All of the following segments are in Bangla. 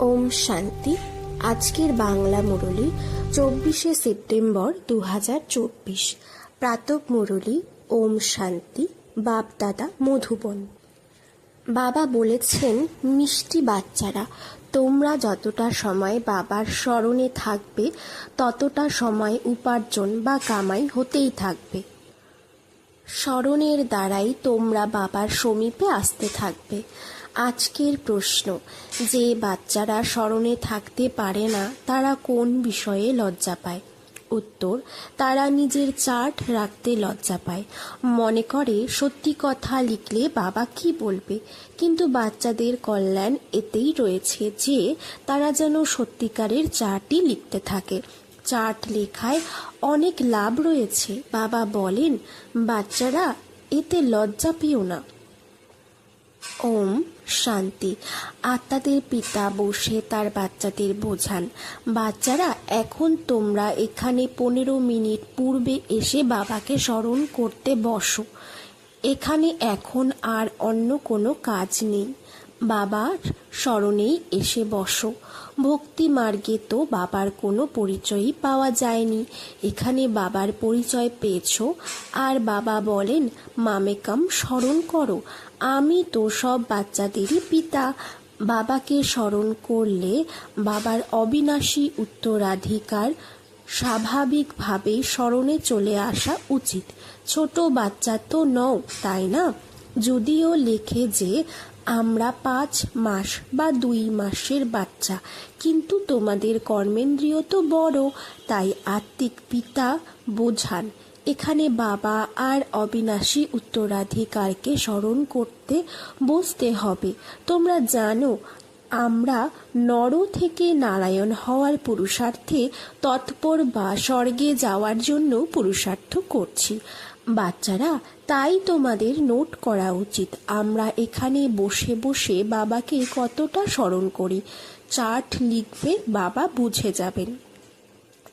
ওম শান্তি। আজকের বাংলা মুরলি চব্বিশে সেপ্টেম্বর দু হাজার চব্বিশ। প্রাতক মুরলি, ওম শান্তি। বাপদাদা মধুবন। বাবা বলেছেন, মিষ্টি বাচ্চারা, তোমরা যতটা সময় বাবার স্মরণে থাকবে, ততটা সময় উপার্জন বা কামাই হতেই থাকবে। স্মরণের দ্বারাই তোমরা বাবার সমীপে আসতে থাকবে। আজকের প্রশ্ন। যে বাচ্চারা স্মরণে থাকতে পারে না, তারা কোন বিষয়ে লজ্জা পায়? উত্তর, তারা নিজের চার্ট রাখতে লজ্জা পায়। মনে করে, সত্যি কথা লিখলে বাবা কি বলবে? কিন্তু বাচ্চাদের কল্যাণ এতেই রয়েছে যে, তারা যেন সত্যিকারের চার্টই লিখতে থাকে। চার্ট লেখায় অনেক লাভ রয়েছে। বাবা বলেন, বাচ্চারা, এতে লজ্জা পেও না। ওম শান্তি। আত্মাদের পিতা বসে তার বাচ্চাদের বোঝান, বাচ্চারা, এখন তোমরা এখানে পনেরো মিনিট পূর্বে এসে বাবাকে স্মরণ করতে বসো। এখানে এখন আর অন্য কোনো কাজ নেই। বাবার স্মরণেই এসে বসো। ভক্তি মার্গে তো বাবার কোনো পরিচয়ই পাওয়া যায়নি। এখানে বাবার পরিচয় পেয়েছ। আর বাবা বলেন, মামেকাম, স্মরণ করো। আমি তো সব বাচ্চাদেরই পিতা। বাবাকে স্মরণ করলে বাবার অবিনাশী উত্তরাধিকার স্বাভাবিকভাবেই স্মরণে চলে আসা উচিত। ছোট বাচ্চা তো নও, তাই না? যদিও লেখে যে আমরা পাঁচ মাস বা দুই মাসের বাচ্চা। কিন্তু তোমাদের কর্মেন্দ্রিয় তো বড়, তাই আত্মিক পিতা বোঝান। এখানে বাবা আর অবিনাশী উত্তরাধিকারকে স্মরণ করতে বসতে হবে। তোমরা জানো, আমরা নর থেকে নারায়ণ হওয়ার পুরুষার্থে তৎপর বা স্বর্গে যাওয়ার জন্য পুরুষার্থ করছি। বাচ্চারা, তাই তোমাদের নোট করা উচিত। আমরা এখানে বসে বসে বাবাকে কতটা স্মরণ করি। চার্ট লিখবে, বাবা বুঝে যাবেন।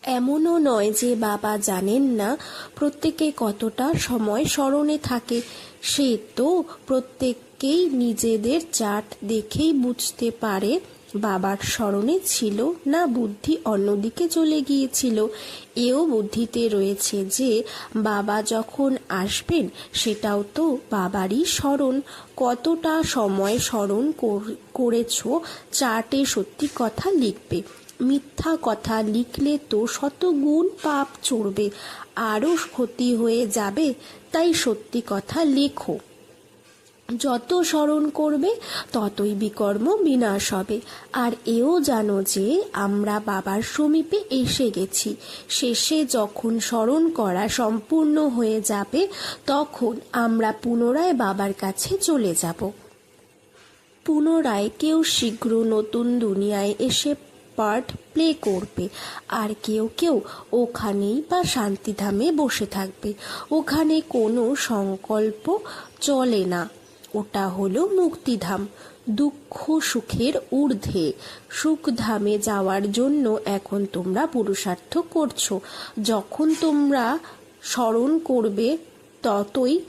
এমনও নয় যে বাবা জানেন না প্রত্যেকে কতটা সময় স্মরণে থাকে। সে তো প্রত্যেককেই নিজেদের চার্ট দেখেই বুঝতে পারে বাবার স্মরণে ছিল না বুদ্ধি অন্যদিকে চলে গিয়েছিল। এও বুদ্ধিতে রয়েছে যে, বাবা যখন আসবেন, সেটাও তো বাবারই স্মরণ। কতটা সময় স্মরণ করেছ, চার্টে সত্যি কথা লিখবে। মিথ্যা কথা লিখলে তো শত গুণ পাপ চড়বে। আরও ক্ষতি হয়ে যাবে, তাই সত্যি কথা লেখো। যত স্মরণ করবে, ততই বিকর্ম বিনাশ হবে। আর এও জানো যে, আমরা বাবার সমীপে এসে গেছি। শেষে যখন স্মরণ করা সম্পূর্ণ হয়ে যাবে, তখন আমরা পুনরায় বাবার কাছে চলে যাব। পুনরায় কেউ শীঘ্র নতুন দুনিয়ায় এসে পার্ট প্লে করবে। আর কেউ কেউ ওখানেই বা শান্তিধামে বসে থাকবে। ওখানে কোনো সংকল্প চলে না। ওটা হলো মুক্তিধাম। দুঃখ সুখের ঊর্ধ্বে। সুখধামে যাওয়ার জন্য এখন তোমরা পুরুষার্থ করছ। যখন তোমরা স্মরণ করবে ততই,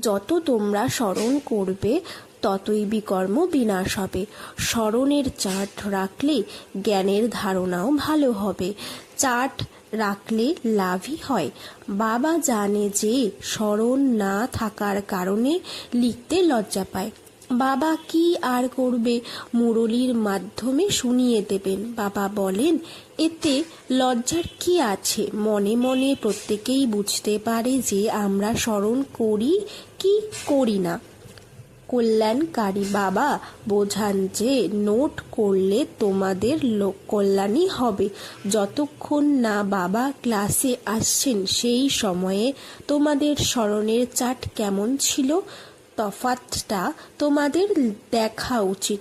যত তোমরা স্মরণ করবে ততই বিকর্ম বিনাশ হবে। স্মরণের চার্ট রাখলে জ্ঞানের ধারণাও ভালো হবে। চার্ট রাখলে লাভই হয়। বাবা জানে যে স্মরণ না থাকার কারণে লিখতে লজ্জা পায়। বাবা কি আর করবে? মুরলির মাধ্যমে শুনিয়ে দেবেন। বাবা বলেন, এতে লজ্জার কি আছে? মনে মনে প্রত্যেকেই বুঝতে পারে যে আমরা স্মরণ করি কি করি না। কল্যাণকারী বাবা বোঝান যে নোট করলে তোমাদের লোক কল্যাণই হবে। যতক্ষণ না বাবা ক্লাসে আসছেন, সেই সময়ে তোমাদের স্মরণের চাট কেমন ছিল? তফাতটা তোমাদের দেখা উচিত।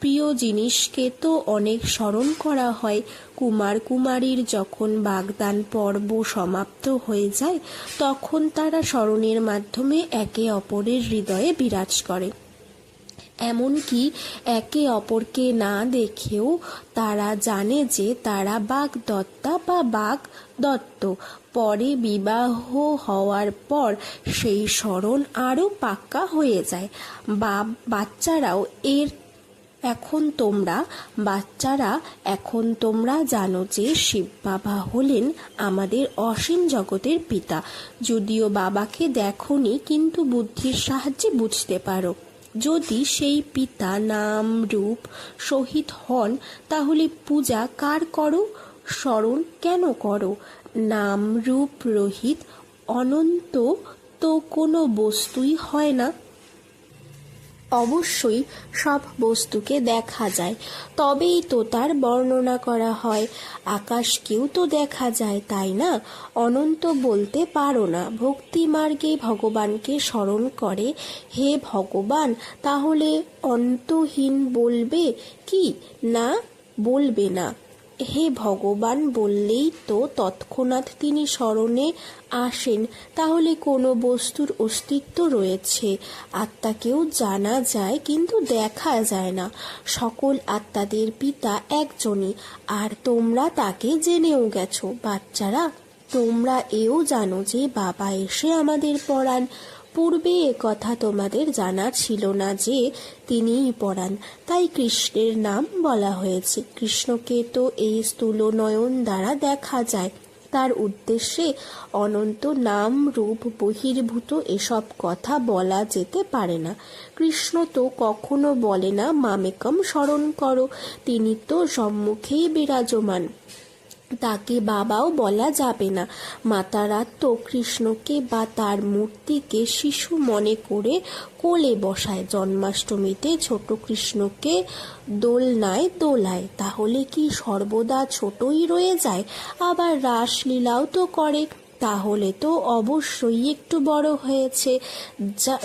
প্রিয় জিনিসকে তো অনেক স্মরণ করা হয় কুমার কুমারীর যখন বাগদান পর্ব সমাপ্ত হয়ে যায়, তখন তারা স্মরণের মাধ্যমে একে অপরের হৃদয়ে বিরাজ করে। এমনকি একে অপরকে না দেখেও তারা জানে যে তারা বাঘ দত্তা বা বাঘ দত্ত পরে বিবাহ হওয়ার পর সেই স্মরণ আরও পাক্কা হয়ে যায়। বা, বাচ্চারাও এর এখন তোমরা, বাচ্চারা, এখন তোমরা জানো যে শিব বাবা হলেন আমাদের অসীম জগতের পিতা। যদিও বাবাকে দেখনি, কিন্তু বুদ্ধির সাহায্যে বুঝতে পারো। যদি সেই পিতা নাম, রূপ শহীদ হন, তাহলে পূজা কার করো? স্মরণ কেন করো? নাম, রূপ, রহিত, অনন্ত তো কোনো বস্তুই হয় না। অবশ্যই সব বস্তুকে দেখা যায়, তবেই তো তার বর্ণনা করা হয়। আকাশকেও তো দেখা যায়, তাই না? অনন্ত বলতে পারো না। ভক্তি মার্গে ভগবানকে স্মরণ করে, হে ভগবান, তাহলে অন্তহীন বলবে কি? না, বলবে না। হে ভগবান, বললেই তো তৎক্ষণাৎ তিনি স্মরণে আসেন, তাহলে কোনো বস্তুর অস্তিত্ব রয়েছে। আত্মাকেও জানা যায়, কিন্তু দেখা যায় না। সকল আত্মাদের পিতা একজনই, আর তোমরা তাকে জেনেও গেছো। বাচ্চারা, তোমরা এও জানো যে বাবা এসে আমাদের পড়ান পূর্বে কথা তোমাদের জানা ছিল না যে তিনিই পড়ান তাই কৃষ্ণের নাম বলা হয়েছে। কৃষ্ণকে তো এই স্থূল নয়ন দ্বারা দেখা যায়। তার উদ্দেশ্যে অনন্ত নাম রূপ বহির্ভূত এসব কথা বলা যেতে পারে না। কৃষ্ণ তো কখনো বলে না, মামেকম স্মরণ করো। তিনি তো সম্মুখেই বিরাজমান। তাকে বাবাও বলা যাবে না। মাতারা তো কৃষ্ণকে বা তার মূর্তিকে শিশু মনে করে কোলে বসায়। জন্মাষ্টমীতে ছোট কৃষ্ণকে দোলনায় দোলায়। তাহলে কি সর্বদা ছোটই রয়ে যায়? আবার রাসলীলাও তো করে। তাহলে তো অবশ্যই একটু বড় হয়েছে।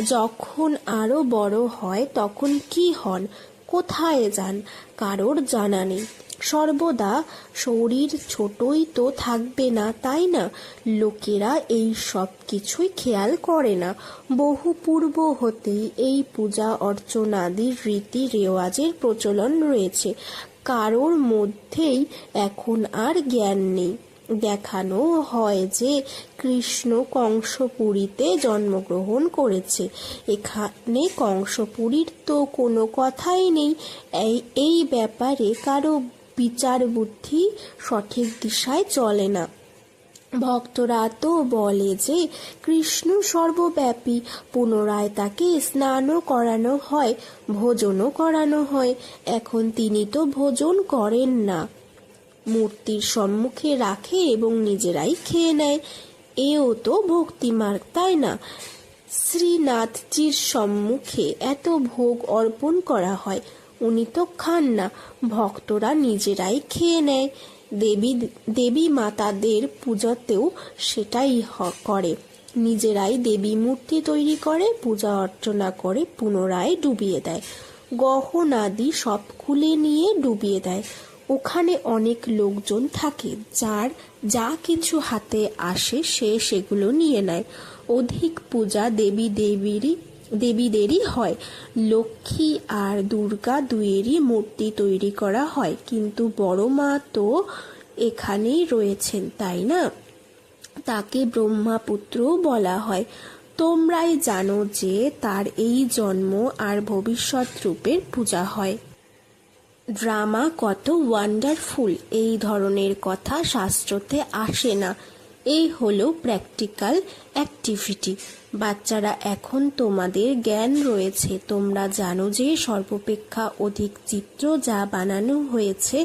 যখন আরও বড় হয় তখন কি হন? কোথায় যান? কারোর জানা নেই। সর্বদা শরীর ছোটই তো থাকবে না, তাই না? লোকেরা এই সব কিছুই খেয়াল করে না। বহু পূর্ব হতেই এই পূজা অর্চনাদির রীতি রেওয়াজের প্রচলন রয়েছে। কারোর মধ্যেই এখন আর জ্ঞান নেই। দেখানো হয় যে কৃষ্ণ কংসপুরীতে জন্মগ্রহণ করেছে। এখানে কংসপুরীর তো কোনো কথাই নেই। এই ব্যাপারে কারও বিচার বুদ্ধি সঠিক দিশায় চলে না। ভক্তরা তো বলে যে কৃষ্ণ সর্বব্যাপী, পুনরায় তাকে স্নানও করানো হয়, ভোজনও করানো হয়, এখন তিনি তো ভোজন করেন না। মূর্তির সম্মুখে রাখে এবং নিজেরাই খেয়ে নেয়, এও তো ভক্তিমার্গ, তাই না? শ্রীনাথজির সম্মুখে এত ভোগ অর্পণ করা হয় উনি তো খান না। ভক্তরা নিজেরাই খেয়ে নেয়। দেবী দেবী মাতাদের পূজাতেও সেটাই করে। নিজেরাই দেবী মূর্তি তৈরি করে, পূজা অর্চনা করে, পুনরায় ডুবিয়ে দেয়। গহনাদি সব খুলে নিয়ে ডুবিয়ে দেয়। ওখানে অনেক লোকজন থাকে, যার যা কিছু হাতে আসে সে সেগুলো নিয়ে নেয়। অধিক পূজা দেবী দেবীরই দেবীদেরই হয়। লক্ষ্মী আর দুর্গা দুয়েরই মূর্তি তৈরি করা হয়। কিন্তু বড় মা তো এখানেই রয়েছেন, তাই না? তাকে ব্রহ্মাপুত্রও বলা হয়। তোমরাই জানো যে তার এই জন্ম আর ভবিষ্যৎ রূপের পূজা হয়। ড্রামা কত ওয়ান্ডারফুল এই ধরনের কথা শাস্ত্রতে আসে না। এই হলো প্র্যাকটিক্যাল অ্যাক্টিভিটি বাচ্চারা, এখন তোমাদের জ্ঞান রয়েছে। তোমরা জানো যে সর্বপেক্ষা অধিক চিত্র যা বানানো হয়েছে,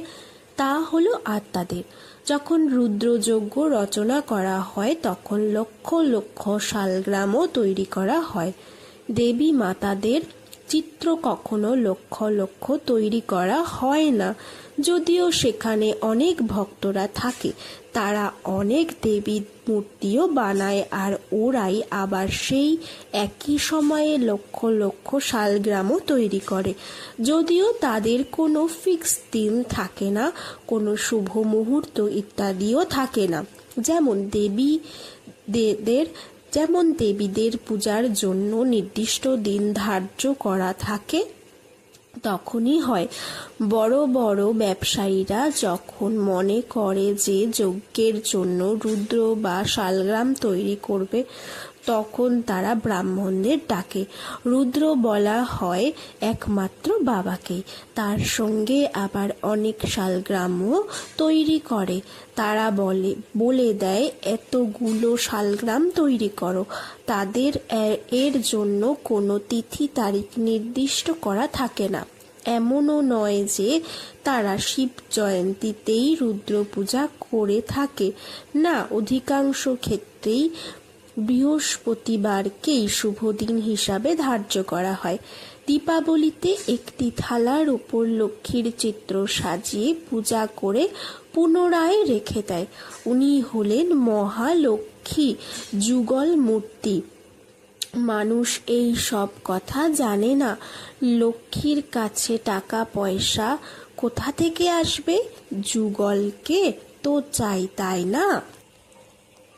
তা হলো আত্মাদের। যখন রুদ্রযজ্ঞ রচনা করা হয়, তখন লক্ষ লক্ষ শালগ্রামও তৈরি করা হয়। দেবী মাতাদের চিত্র কখনো লক্ষ লক্ষ তৈরি করা হয় না। যদিও সেখানে অনেক ভক্তরা থাকে, তারা অনেক দেবী মূর্তিও বানায় আর ওরাই আবার সেই একই সময়ে লক্ষ লক্ষ শালগ্রামও তৈরি করে। যদিও তাদের কোনো ফিক্স দিন থাকে না, কোনো শুভ মুহূর্ত ইত্যাদিও থাকে না। যেমন দেবী দেদের যেমন দেবীদের পূজার জন্য নির্দিষ্ট দিন ধার্য করা থাকে তখনই হয়। বড় বড় ব্যবসায়ীরা যখন মনে করে যে যজ্ঞের জন্য রুদ্র বা শালগ্রাম তৈরি করবে তখন তারা ব্রাহ্মণদের ডাকে। রুদ্র বলা হয় একমাত্র বাবাকে। তার সঙ্গে আবার অনেক শালগ্রামও তৈরি করে। তারা বলে বলে দেয়, এতগুলো শালগ্রাম তৈরি করো। তাদের এর জন্য কোনো তিথি তারিখ নির্দিষ্ট করা থাকে না। এমনও নয় যে তারা শিব জয়ন্তীতেই রুদ্র পূজা করে থাকে। না, অধিকাংশ ক্ষেত্রেই বৃহস্পতিবারকেই শুভ দিন হিসাবে ধার্য করা হয়। দীপাবলিতে একটি থালার উপর লক্ষ্মীর চিত্র সাজিয়ে পূজা করে পুনরায় রেখে দেয়। উনি হলেন মহালক্ষ্মী যুগল মূর্তি। মানুষ এই সব কথা জানে না। লক্ষ্মীর কাছে টাকা, পয়সা কোথা থেকে আসবে? যুগলকে তো চাই তাই না?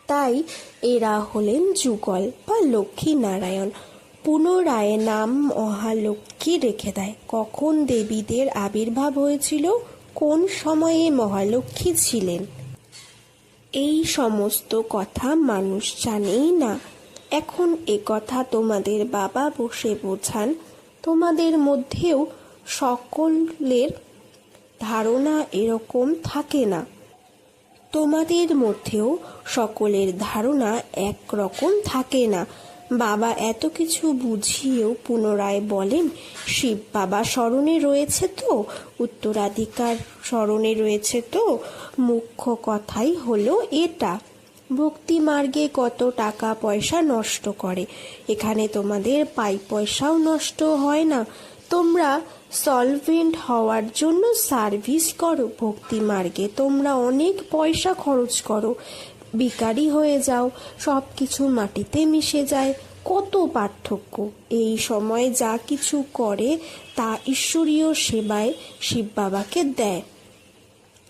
তাই এরা হলেন যুগল বা লক্ষ্মী নারায়ণ পুনরায় নাম মহালক্ষ্মী রেখে দেয়। কখন দেবীদের আবির্ভাব হয়েছিল? কোন সময়ে মহালক্ষ্মী ছিলেন? এই সমস্ত কথা মানুষ জানেই না। এখন এ কথা তোমাদের বাবা বসে বোঝান। তোমাদের মধ্যেও সকলের ধারণা এরকম থাকে না। তোমাদের মধ্যেও সকলের ধারণা একরকম থাকে না। বাবা এত কিছু বুঝিয়েও পুনরায় বলেন, শিব বাবা স্মরণে রয়েছে তো? উত্তরাধিকার স্মরণে রয়েছে তো? মুখ্য কথাই হলো এটা। ভক্তি মার্গে কত টাকা পয়সা নষ্ট করে। এখানে তোমাদের পাই পয়সাও নষ্ট হয় না। তোমরা সলভেন্ট হওয়ার জন্য সার্ভিস করো ভক্তি মার্গে। তোমরা অনেক পয়সা খরচ করো। বিকারি হয়ে যাও সব কিছু মাটিতে মিশে যায়। কত পার্থক্য। এই সময় যা কিছু করে, তা ঈশ্বরীয় সেবায় শিব বাবাকে দেয়।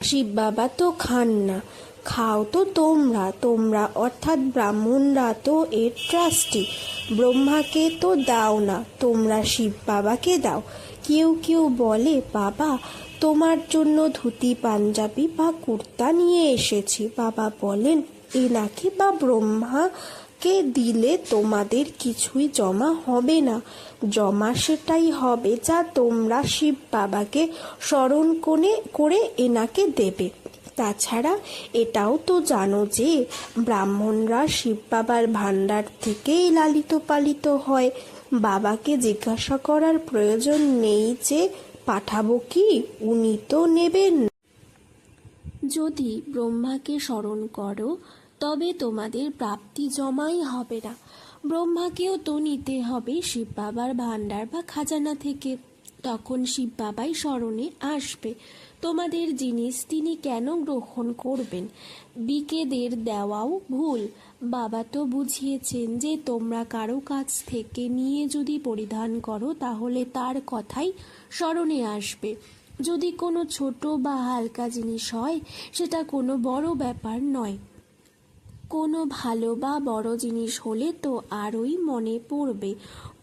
শিব বাবা তো খান না, খাও তো তোমরা। তোমরা অর্থাৎ ব্রাহ্মণরা তো এর ট্রাস্টি ব্রহ্মাকে তো দাও না, তোমরা শিব বাবাকে দাও। কেউ কেউ বলে, বাবা, তোমার জন্য ধুতি, পাঞ্জাবি বা কুর্তা নিয়ে এসেছি। বাবা বলেন, এ নাকি বা ব্রহ্মাকে দিলে তোমাদের কিছুই জমা হবে না। জমা সেটাই হবে যা তোমরা শিব বাবাকে স্মরণ কোণে, করে এনাকে দেবে। তাছাড়া এটাও তো জানো যে, ব্রাহ্মণরা শিব বাবার ভাণ্ডার থেকেই লালিত পালিত হয়। বাবাকে জিজ্ঞাসা করার প্রয়োজন নেই যে পাঠাবো কি, উনি তো নেবেন। যদি ব্রহ্মাকে স্মরণ করো, তবে তোমাদের প্রাপ্তি জমাই হবে না। ব্রহ্মাকেও তো নিতে হবে শিব বাবার ভাণ্ডার বা খাজানা থেকে। তখন শিব বাবাই স্মরণে আসবে। তোমাদের জিনিস তিনি কেন গ্রহণ করবেন? বিকেদের দেওয়াও ভুল। বাবা তো বুঝিয়েছেন যে তোমরা কারও কাছ থেকে নিয়ে যদি পরিধান করো, তাহলে তার কথাই স্মরণে আসবে। যদি কোনো ছোট বা হালকা জিনিস হয়, সেটা কোনো বড় ব্যাপার নয়। কোনো ভালো বা বড় জিনিস হলে তো আরই মনে পড়বে।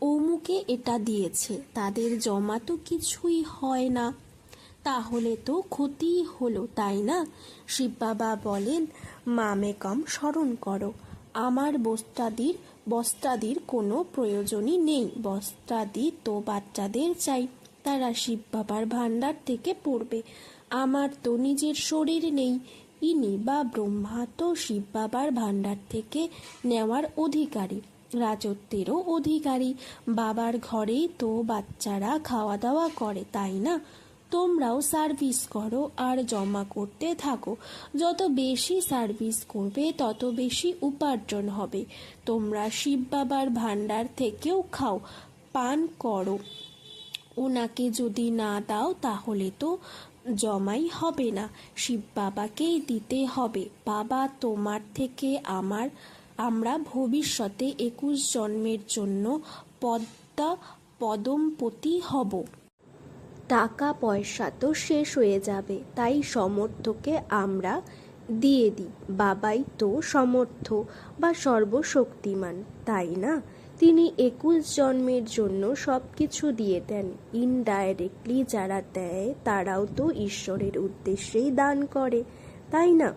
অমুকে এটা দিয়েছে, তাদের জমা তো কিছুই হয় না। তাহলে তো ক্ষতি হলো, তাই না? শিব বাবা বলেন, মামে কম স্মরণ করো। আমার বস্ত্রাদির বস্ত্রাদির কোনো প্রয়োজনই নেই। বস্ত্রাদি তো বাচ্চাদের চাই। তারা শিব বাবার ভাণ্ডার থেকে পড়বে। আমার তো নিজের শরীর নেই। ইনি বা ব্রহ্মা তো শিব বাবার ভাণ্ডার থেকে নেওয়ার অধিকারী, রাজত্বেরও অধিকারী। বাবার ঘরেই তো বাচ্চারা খাওয়া দাওয়া করে, তাই না? তোমরাও সার্ভিস করো আর জমা করতে থাকো। যত বেশি সার্ভিস করবে, তত বেশি উপার্জন হবে। তোমরা শিব বাবার ভাণ্ডার থেকেও খাও, পান করো। ওনাকে যদি না দাও, তাহলে তো জমাই হবে না। শিব বাবাকেই দিতে হবে। বাবা তোমার থেকে আমার, আমরা ভবিষ্যতে একুশ জন্মের জন্য পদ্মা পদমপতি হব। টাকা পয়সা তো শেষ হয়ে যাবে, তাই সমর্থকে আমরা দিয়ে দিই। বাবাই তো সমর্থ বা সর্বশক্তিমান, তাই না? তিনি একুশ জন্মের জন্য সব কিছু দিয়ে দেন। ইনডাইরেক্টলি যারা দেয়, তারাও তো ঈশ্বরের উদ্দেশ্যেই দান করে, তাই না?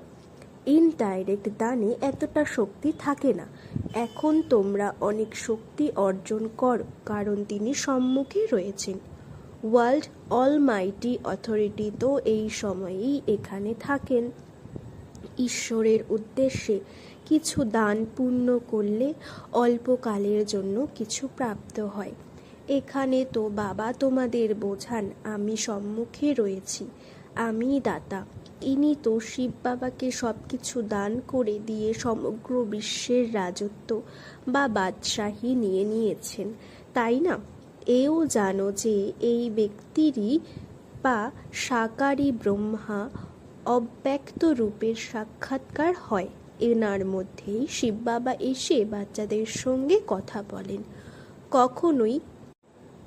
ইনডাইরেক্ট দানে এতটা শক্তি থাকে না। এখন তোমরা অনেক শক্তি অর্জন করো, কারণ তিনি সম্মুখে রয়েছেন। ওয়ার্ল্ড অলমাইটি অথরিটি তো এই সময়েই এখানে থাকেন। ঈশ্বরের উদ্দেশ্যে কিছু দান পূর্ণ করলে অল্পকালের জন্য কিছু প্রাপ্ত হয়। এখানে তো বাবা তোমাদের বোঝান, আমি সম্মুখে রয়েছি, আমি দাতা। ইনি তো শিব বাবাকে সব কিছু দান করে দিয়ে সমগ্র বিশ্বের রাজত্ব বা বাদশাহী নিয়ে নিয়েছেন, তাই না? এও জানো যে এই ব্যক্তিরই বা সাকারী ব্রহ্মা অব্যক্ত রূপের সাক্ষাৎকার হয়। এনার মধ্যেই শিব বাবা এসে বাচ্চাদের সঙ্গে কথা বলেন। কখনোই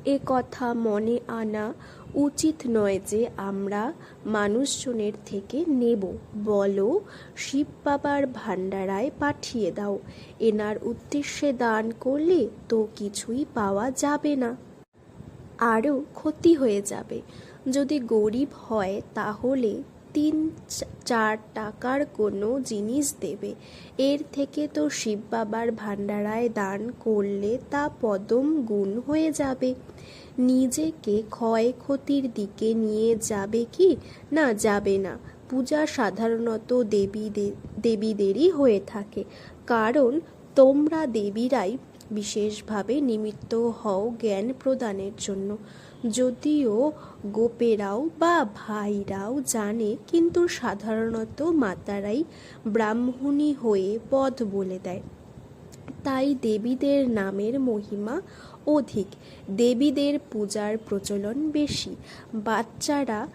এ কথা মনে আনা উচিত নয় যে আমরা মানুষজনের থেকে নেব। বলো, শিব বাবার ভাণ্ডারায় পাঠিয়ে দাও। এনার উদ্দেশ্যে দান করলে তো কিছুই পাওয়া যাবে না। আরও ক্ষতি হয়ে যাবে। যদি গরিব হয় তাহলে তিন চার টাকার কোনো জিনিস দেবে। এর থেকে তো শিব বাবার ভাণ্ডারায় দান করলে তা পদম গুণ হয়ে যাবে। নিজেকে ক্ষয়ক্ষতির দিকে নিয়ে যাবে কি? না, যাবে না। পূজা সাধারণত দেবীদের দেবীদেরই হয়ে থাকে। কারণ তোমরা দেবীরাই বিশেষভাবে নিমিত্ত হও জ্ঞান প্রদানের জন্য। যদিও গোপেরাও বা ভাইরাও জানে, কিন্তু সাধারণত মাতারাই ব্রাহ্মণী হয়ে পদ বলে দেয়। তাই দেবীদের নামের মহিমা অধিক। দেবীদের পূজার প্রচলন বেশি। বাচ্চারা,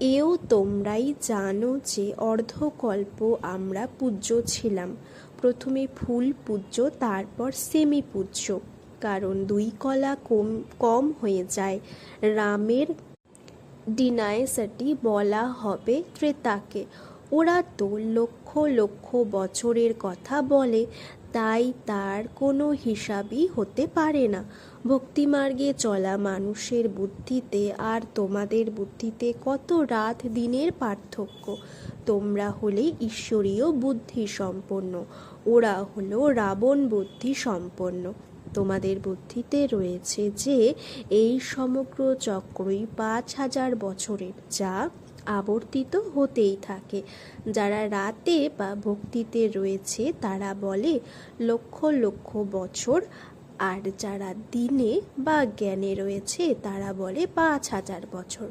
এও তোমরাই জানো যে অর্ধকল্প আমরা পূজ্য ছিলাম। প্রথমে ফুল পূজ্য, তারপর সেমি পূজ্য। কারণ দুই কলা কম কম হয়ে যায়। রামের ডিনাইসাটি বলা হবে ত্রেতাকে। ওরা তো লক্ষ লক্ষ বছরের কথা বলে, তাই তার কোনো হিসাবই হতে পারে না। ভক্তিমার্গে চলা মানুষের বুদ্ধিতে আর তোমাদের বুদ্ধিতে কত রাত দিনের পার্থক্য? তোমরা হলে ঈশ্বরীয় বুদ্ধি সম্পন্ন, ওরা হলো রাবণ বুদ্ধি সম্পন্ন। তোমাদের বুদ্ধিতে রয়েছে যে এই সমগ্র চক্রই পাঁচ হাজার বছরের, যা আবর্তিত হতেই থাকে। যারা রাতে বা ভক্তিতে রয়েছে, তারা বলে লক্ষ লক্ষ বছর। আর যারা দিনে বা জ্ঞানে রয়েছে, তারা বলে পাঁচ হাজার বছর।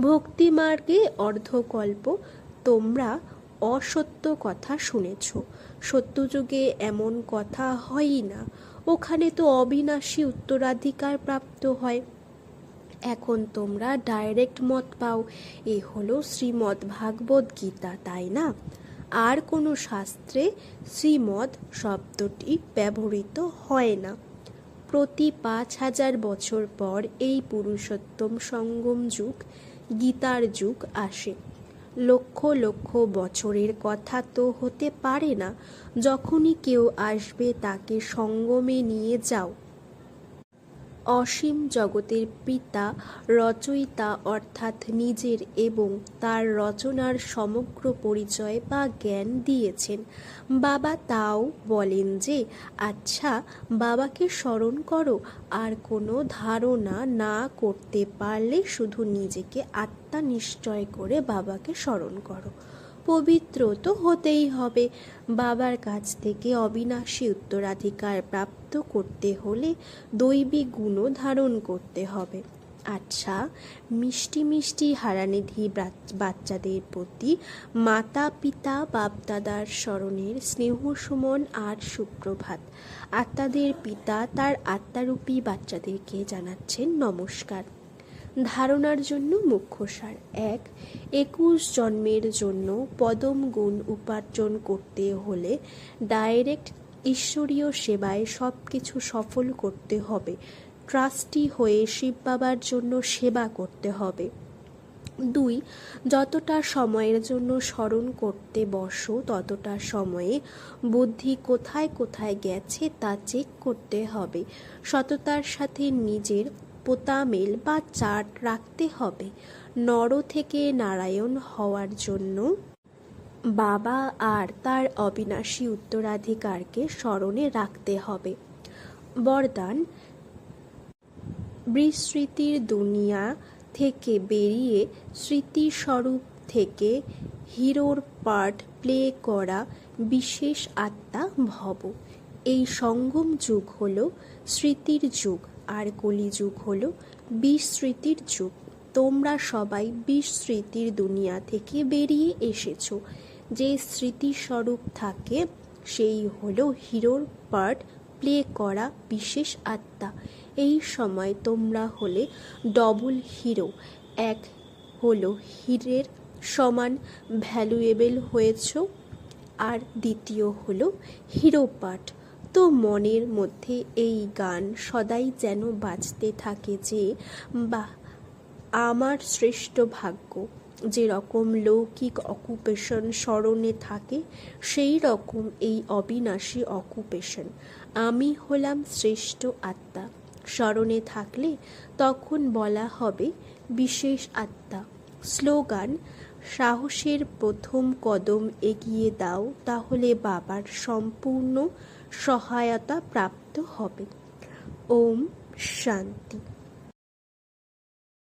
ভক্তিমার্গে অর্ধকল্প, তোমরা অসত্য কথা শুনেছ। সত্যযুগে এমন কথা হয়ই না। ওখানে তো অবিনাশী উত্তরাধিকার প্রাপ্ত হয়। এখন তোমরা ডাইরেক্ট মত পাও। এ হলো শ্রীমদ্ ভাগবত গীতা, তাই না? আর কোনো শাস্ত্রে শ্রীমদ শব্দটি ব্যবহৃত হয় না। প্রতি পাঁচ হাজার বছর পর এই পুরুষোত্তম সঙ্গম যুগ, গীতার যুগ আসে। লক্ষ লক্ষ বছরের কথা তো হতে পারে না, যখনই কেউ আসবে তাকে সঙ্গমে নিয়ে যাও। অসীম জগতের পিতা রচয়িতা অর্থাৎ নিজের এবং তার রচনার সমগ্র পরিচয় বা জ্ঞান দিয়েছেন। বাবা তাও বলেন যে আচ্ছা বাবাকে স্মরণ করো, আর কোনো ধারণা না করতে পারলে শুধু নিজেকে আত্মা নিশ্চয় করে বাবাকে স্মরণ করো। পবিত্র তো হতেই হবে। বাবার কাছ থেকে অবিনাশী উত্তরাধিকার প্রাপ্ত করতে হলে দৈবিক গুণও ধারণ করতে হবে। আচ্ছা মিষ্টি মিষ্টি হারানিধি বাচ্চাদের প্রতি মাতা পিতা বাপদাদার স্মরণের স্নেহ সুমন আর সুপ্রভাত। আত্মাদের পিতা তার আত্মারূপী বাচ্চাদেরকে জানাচ্ছেন নমস্কার। ধারণার জন্য মুখ্য সার এক, একুশ জন্মের জন্য পদম গুণ উপার্জন করতে হলে ডাইরেক্ট ঈশ্বরীয় সেবায় সব কিছু সফল করতে হবে। ট্রাস্টি হয়ে শিব বাবার জন্য সেবা করতে হবে। দুই, যতটা সময়ের জন্য স্মরণ করতে বসো, ততটা সময়ে বুদ্ধি কোথায় কোথায় গেছে তা চেক করতে হবে। সততার সাথে নিজের পোতামেল বা চার্ট রাখতে হবে। নর থেকে নারায়ণ হওয়ার জন্য বাবা আর তার অবিনাশী উত্তরাধিকারকে স্মরণে রাখতে হবে। বরদান বিস্মৃতির দুনিয়া থেকে বেরিয়ে স্মৃতিস্বরূপ থেকে হিরোর পার্ট প্লে করা বিশেষ আত্মা ভব। এই সঙ্গম যুগ হল স্মৃতির যুগ। আর কলিযুগ হল বিস্মৃতির যুগ। তোমরা সবাই বিস্মৃতির দুনিয়া থেকে বেরিয়ে এসেছ। যে স্মৃতিস্বরূপ থাকে, সেই হলো হিরোর পার্ট প্লে করা বিশেষ আত্মা। এই সময় তোমরা হলে ডবল হিরো। এক হলো হিরের সমান ভ্যালুয়েবল হয়েছ, আর দ্বিতীয় হলো হিরো পার্ট। তো মনের মধ্যে এই গান সদাই যেন বাজতে থাকে যে বা আমার শ্রেষ্ঠ ভাগ্য। যে রকম লৌকিক অকুপেশন স্মরণে থাকে সেই রকম এই অবিনাশী অকুপেশন আমি হলাম শ্রেষ্ঠ আত্মা। স্মরণে থাকলে তখন বলা হবে, বিশেষ আত্মা। স্লোগান, সাহসের প্রথম কদম এগিয়ে দাও, তাহলে বাবার সম্পূর্ণ সহায়তা প্রাপ্ত হবে। ওম শান্তি।